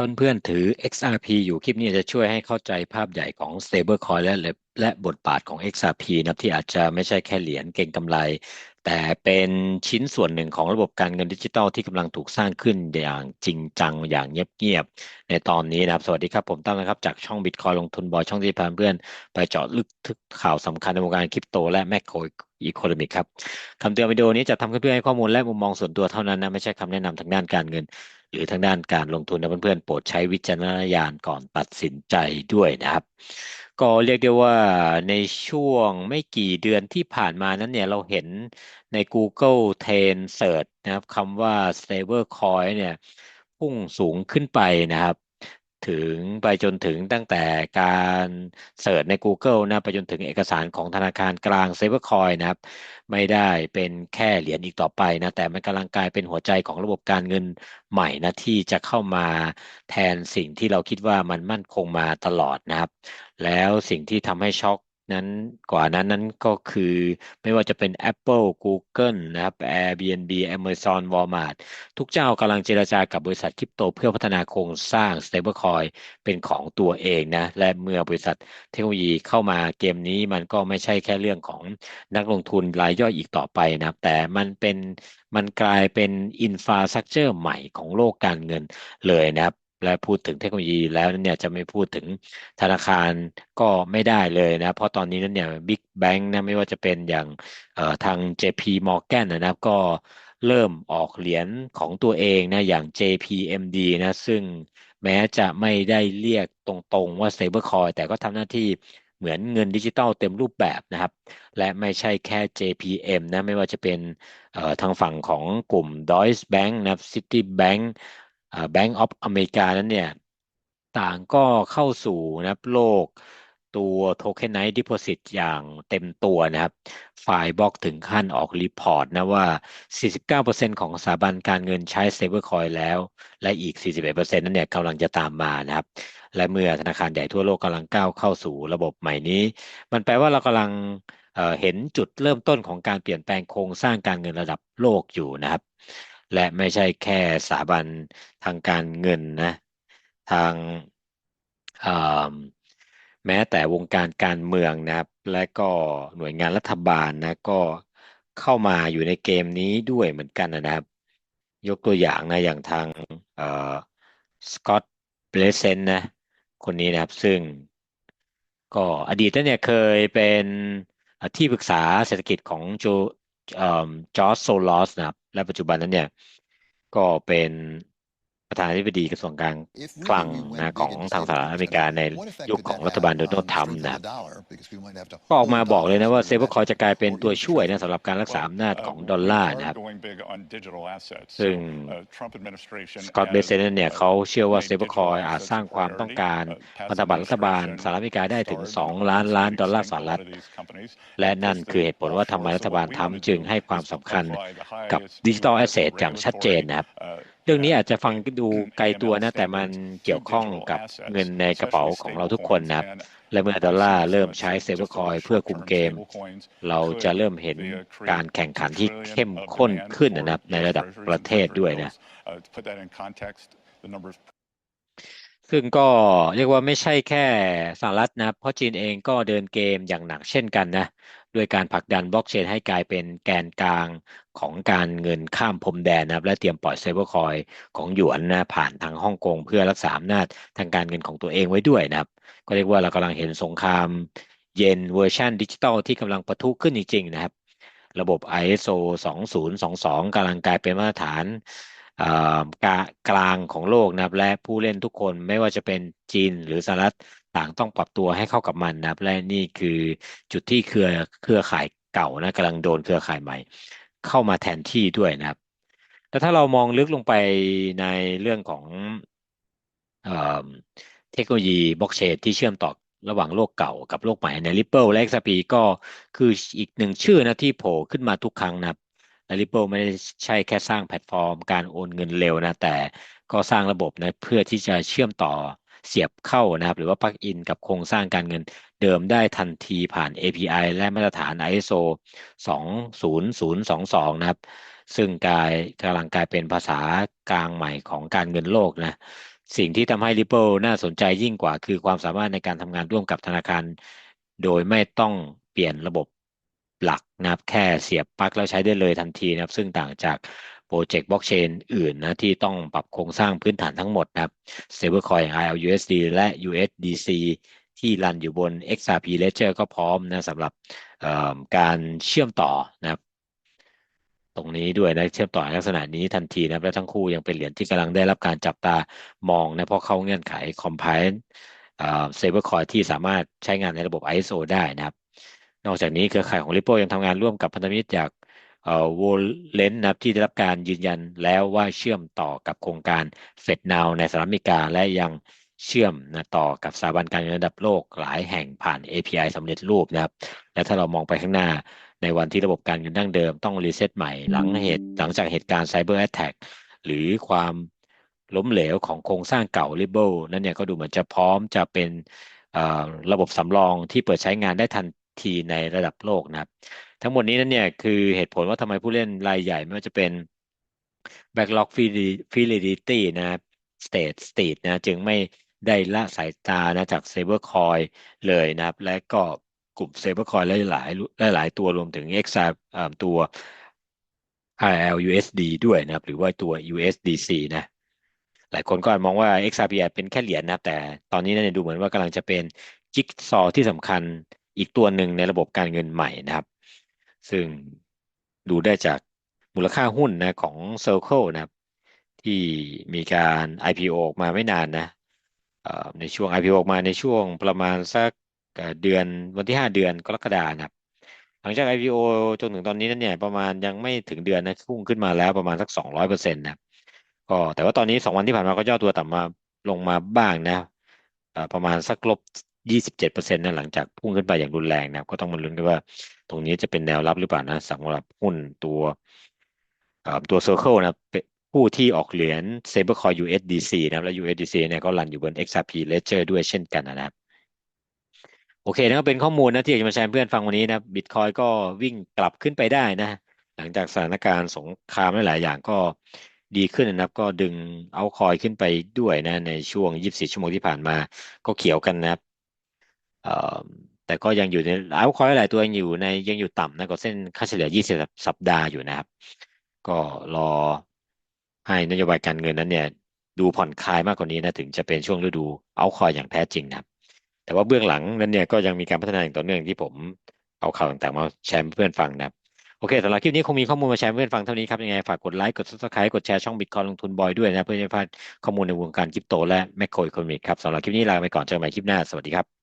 ต้นเพื่อนถือ XRP อยู่คลิปนี้จะช่วยให้เข้าใจภาพใหญ่ของ Stablecoin และและบทบาทของ XRP นะที่อาจจะไม่ใช่แค่เหรียญเก่งกำไร แต่เป็นชิ้นส่วนหนึ่งของระบบการเงินดิจิทัลที่กำลังถูกสร้างขึ้นอย่างจริงจังอย่างเงียบๆ ในตอนนี้นะครับ สวัสดีครับ ผมตั้งนะครับ จากช่อง Bitcoin ลงทุนบอยช่องที่พาเพื่อน ไปเจาะลึกทึกข่าวสำคัญในวงการคริปโตและแมคโครอีโคโนมิกครับคำเตือนวิดีโอนี้จะทำขึ้นเพื่อให้ข้อมูลและมุมมองส่วนตัวเท่านั้นนะไม่ใช่คำแนะนำทางด้านการเงิน หรือทางด้านการลงทุนนะเพื่อนๆโปรดใช้วิจารณญาณก่อนตัดสินใจด้วยนะครับ ก็เรียกได้ว่าในช่วงไม่กี่เดือนที่ผ่านมานั้นเนี่ยเราเห็นใน Google Trend Search นะครับคำว่า stable coin เนี่ยพุ่งสูงขึ้นไปนะครับ ถึงไปจนถึงตั้งแต่การเสิร์ชใน Google นะไปจนถึงเอกสารของธนาคารกลางเซเวอร์คอยนะครับ ไม่ได้เป็นแค่เหรียญอีกต่อไปนะ แต่มันกำลังกลายเป็นหัวใจของระบบการเงินใหม่นะ ที่จะเข้ามาแทนสิ่งที่เราคิดว่ามันมั่นคงมาตลอดนะครับ แล้วสิ่งที่ทำให้ช็อก นั้นกว่านั้นนั้นก็คือไม่ว่าจะเป็น Apple Google นะครับ Airbnb Amazon Walmart ทุกเจ้ากำลังเจรจากับบริษัทคริปโตเพื่อพัฒนาโครงสร้าง stablecoin เป็นของตัวเองนะ และเมื่อบริษัทเทคโนโลยีเข้ามาเกมนี้มันก็ไม่ใช่แค่เรื่องของนักลงทุนรายย่อยอีกต่อไปนะครับ แต่มันเป็นมันกลายเป็นอินฟราสตรักเจอร์ใหม่ของโลกการเงินเลยนะครับ และพูดถึงเทคโนโลยีแล้วเนี่ยจะไม่พูดถึงธนาคารก็ไม่ได้เลยนะ เพราะตอนนี้นั้นเนี่ยบิ๊กแบงค์นะไม่ว่าจะเป็นอย่างทาง JP Morgan นะครับก็เริ่มออกเหรียญของตัวเองนะอย่าง JPMD นะซึ่งแม้จะไม่ได้เรียกตรงๆว่า stablecoin แต่ก็ทำหน้าที่เหมือนเงินดิจิตอลเต็มรูปแบบนะครับ และไม่ใช่แค่ JPM นะไม่ว่าจะเป็นทางฝั่งของกลุ่ม Deutsche Bank นะ Citibank แบงก์ออฟอเมริกานั้นเนี่ย ต่างก็เข้าสู่นะโลกตัวโทเค็นไนท์ดิโพซิตอย่างเต็มตัวนะครับ ฝ่ายบล็อกถึงขั้นออกรีพอร์ตนะว่า 49%ของสถาบันการเงินใช้เซเบอร์คอยแล้ว และอีก 41%นั้นเนี่ยกำลังจะตามมานะครับ และเมื่อธนาคารใหญ่ทั่วโลกกำลังก้าวเข้าสู่ระบบใหม่นี้ มันแปลว่าเรากำลังเห็นจุดเริ่มต้นของการเปลี่ยนแปลงโครงสร้างการเงินระดับโลกอยู่นะครับ และไม่ใช่แค่สถาบันทางการเงินนะทางแม้แต่วงการการเมืองนะครับ และก็หน่วยงานรัฐบาลนะก็เข้ามาอยู่ในเกมนี้ด้วยเหมือนกันนะครับ ยกตัวอย่างนะอย่างทางสกอตเบลเซนนะคนนี้นะครับซึ่งก็อดีตเนี่ยเคยเป็นที่ปรึกษาเศรษฐกิจของโจจอร์จโซลอสนะครับ และปัจจุบันนั้นเนี่ยก็เป็น ประธานาธิบดีกระทรวงการคลังนะของทางสหรัฐอเมริกาในยุคของรัฐบาลโดนัลด์ทรัมป์นะครับก็ออกมาบอกเลยนะว่าเซฟคอยจะกลายเป็นตัวช่วยนะสำหรับการรักษาอำนาจของดอลลาร์นะครับซึ่งสกอตเบเซนเนี่ยเขาเชื่อว่าเซฟคอยอาจสร้างความต้องการพันธบัตรรัฐบาลสหรัฐอเมริกาได้ถึง 2 ล้านล้านดอลลาร์สหรัฐและนั่นคือเหตุผลว่าทำไมรัฐบาลทำจึงให้ความสำคัญกับดิจิทัลแอสเซทอย่างชัดเจนนะครับเรื่องนี้อาจจะฟังดูไกลตัวนะ แต่มันเกี่ยวข้องกับเงินในกระเป๋าของเราทุกคนนะครับ และเมื่อดอลลาร์เริ่มใช้เซเบอร์คอยเพื่อคุมเกม เราจะเริ่มเห็นการแข่งขันที่เข้มข้นขึ้นนะครับในระดับประเทศด้วยนะซึ่งก็เรียกว่าไม่ใช่แค่สหรัฐนะเพราะจีนเองก็เดินเกมอย่างหนักเช่นกันนะ ด้วยการผลักดันบล็อกเชนให้กลายเป็นแกนกลางของการเงินข้ามพรมแดนนะครับ และเตรียมปล่อยเซเบอร์คอยของหยวนนะผ่านทางฮ่องกงเพื่อรักษาอำนาจทางการเงินของตัวเองไว้ด้วยนะครับ ก็เรียกว่าเรากำลังเห็นสงครามเย็นเวอร์ชันดิจิตอลที่กำลังปะทุขึ้นจริงๆนะครับ ระบบ ISO 2022กำลังกลายเป็นมาตรฐาน กลางของโลกนะครับ และผู้เล่นทุกคนไม่ว่าจะเป็นจีนหรือสหรัฐต่างต้องปรับตัวให้เข้ากับมันนะครับ และนี่คือจุดที่เครือเครือข่ายเก่านะกำลังโดนเครือข่ายใหม่ เข้ามาแทนที่ด้วยนะครับ แล้วถ้าเรามองลึกลงไปในเรื่องของเทคโนโลยีบล็อกเชนที่เชื่อมต่อระหว่างโลกเก่ากับโลกใหม่ใน Ripple และ XRP ก็คืออีกหนึ่งชื่อนะที่โผล่ขึ้นมาทุกครั้งนะครับ และ Ripple ไม่ได้ใช่แค่สร้างแพลตฟอร์ม การโอนเงินเร็วนะแต่ก็สร้างระบบนะเพื่อที่จะเชื่อมต่อเสียบเข้านะครับ หรือว่าปลักอินกับโครงสร้างการเงินเดิมได้ทันทีผ่าน API และมาตรฐาน ISO 20022 นะครับ ซึ่งกลายกำลังกลายเป็นภาษากลางใหม่ของการเงินโลกนะ สิ่งที่ทำให้ Ripple น่าสนใจยิ่งกว่า คือความสามารถในการทำงานร่วมกับธนาคาร โดยไม่ต้องเปลี่ยนระบบ หลักนะครับ แค่เสียบปลั๊กแล้วใช้ได้เลยทันทีนะครับ ซึ่งต่างจากโปรเจกต์บล็อกเชนอื่นนะที่ต้องปรับโครงสร้างพื้นฐานทั้งหมดนะครับ Stablecoin ILUSD และ USDC ที่รันอยู่บน XRP Ledger ก็พร้อมนะสำหรับการเชื่อมต่อนะครับตรงนี้ด้วยนะเชื่อมต่อลักษณะนี้ทันทีนะและทั้งคู่ยังเป็นเหรียญที่กำลังได้รับการจับตามองนะเพราะเข้าเงื่อนไข compliant เซเบอร์คอยที่สามารถใช้งานในระบบ ISO ได้นะครับ นอกจากนี้เครือข่ายของ Ripple ยังทำงานร่วมกับพันธมิตรจากเอ่อ Wallet นะครับที่ได้รับการยืนยันแล้วว่าเชื่อมต่อกับโครงการ FedNow ในสหรัฐอเมริกา และยังเชื่อมนะต่อกับสถาบันการเงินระดับโลกหลายแห่งผ่าน API สำเร็จรูปนะครับ และถ้าเรามองไปข้างหน้าในวันที่ระบบการเงินดั้งเดิมต้องรีเซ็ตใหม่หลังเหตุหลังจากเหตุการณ์ไซเบอร์แอตแทกหรือความล้มเหลวของโครงสร้างเก่า Ripple นั่นเนี่ยก็ดูเหมือนจะพร้อมจะเป็นระบบสำรองที่เปิดใช้งานได้ทัน ทีในระดับโลกนะครับ ทั้งหมดนี้นั่นเนี่ยคือเหตุผลว่าทำไมผู้เล่นรายใหญ่ไม่ว่าจะเป็น Backlog Fidelity นะครับ State Street นะจึงไม่ได้ละสายตานะจาก Stablecoin เลยนะครับ และก็กลุ่ม Stablecoin หลายหลายหลายตัวรวมถึง XR ตัว ILUSD ด้วยนะครับ หรือว่าตัว USDC นะหลายคนก็มองว่า XRP เป็นแค่เหรียญนะแต่ตอนนี้เนี่ยดูเหมือนว่ากำลังจะเป็นจิ๊กซอที่สำคัญ อีกตัวหนึ่งในระบบการเงินใหม่นะครับ ซึ่งดูได้จากมูลค่าหุ้นนะของ Circle นะครับ ที่มีการ IPO ออกมาไม่นานนะในช่วง IPO ออกมาในช่วงประมาณสักเดือนวันที่ห้าเดือนกรกฎานะครับ หลังจาก IPO จนถึงตอนนี้นั่นเนี่ยประมาณยังไม่ถึงเดือนนะพุ่งขึ้นมาแล้วประมาณสักสองร้อยเปอร์เซ็นต์นะก็แต่ว่าตอนนี้สองวันที่ผ่านมาก็ย่อตัวต่ำมาลงมาบ้างนะประมาณสักลบ ยี่สิบเจ็ดเปอร์เซ็นต์นะหลังจากพุ่งขึ้นไปอย่างรุนแรงนะก็ต้องมาลุ้นกันว่า ตรงนี้จะเป็นแนวรับหรือเปล่านะสำหรับหุ้นตัวตัว Circle นะผู้ที่ออกเหรียญ Stablecoin USDC นะและ USDC เนี่ยก็รันอยู่บน XRP Ledger ด้วยเช่นกันนะครับโอเคนะก็เป็นข้อมูลนะที่อยากจะมาแชร์เพื่อนฟังวันนี้นะบิตคอยก็วิ่งกลับขึ้นไปได้นะ หลังจากสถานการณ์สงครามหลายอย่างก็ดีขึ้นนะครับก็ดึงเอาคอยขึ้นไปด้วยนะในช่วง 24 ชั่วโมงที่ผ่านมาก็เขียวกันนะครับ แต่ก็ยังอยู่ในเอาคอยหลายตัวยังอยู่ในยังอยู่ต่ำนะก็เส้นค่าเฉลี่ย 20 สัปดาห์อยู่นะครับ ก็รอให้นโยบายการเงินนั้นเนี่ย ดูผ่อนคลายมากกว่านี้นะถึงจะเป็นช่วงฤดูเอาคอยอย่างแท้จริงนะครับ แต่ว่าเบื้องหลังนั้นเนี่ยก็ยังมีการพัฒนาอย่างต่อเนื่องที่ผมเอาข่าวต่างๆมาแชร์เพื่อนฟังนะครับโอเคสำหรับคลิปนี้คงมีข้อมูลมาแชร์เพื่อนฟังเท่านี้ครับ ยังไงฝากกดไลค์ กดซับสไครต์กดแชร์ช่องบิตคอยลงทุนบอยด้วยนะ เพื่อจะพลาดข้อมูลในวงการคริปโตและแมคโครอีโคโนมิกครับสำหรับคลิปนี้ลาไปก่อนเจอกันใหม่คลิปหน้า สวัสดีครับ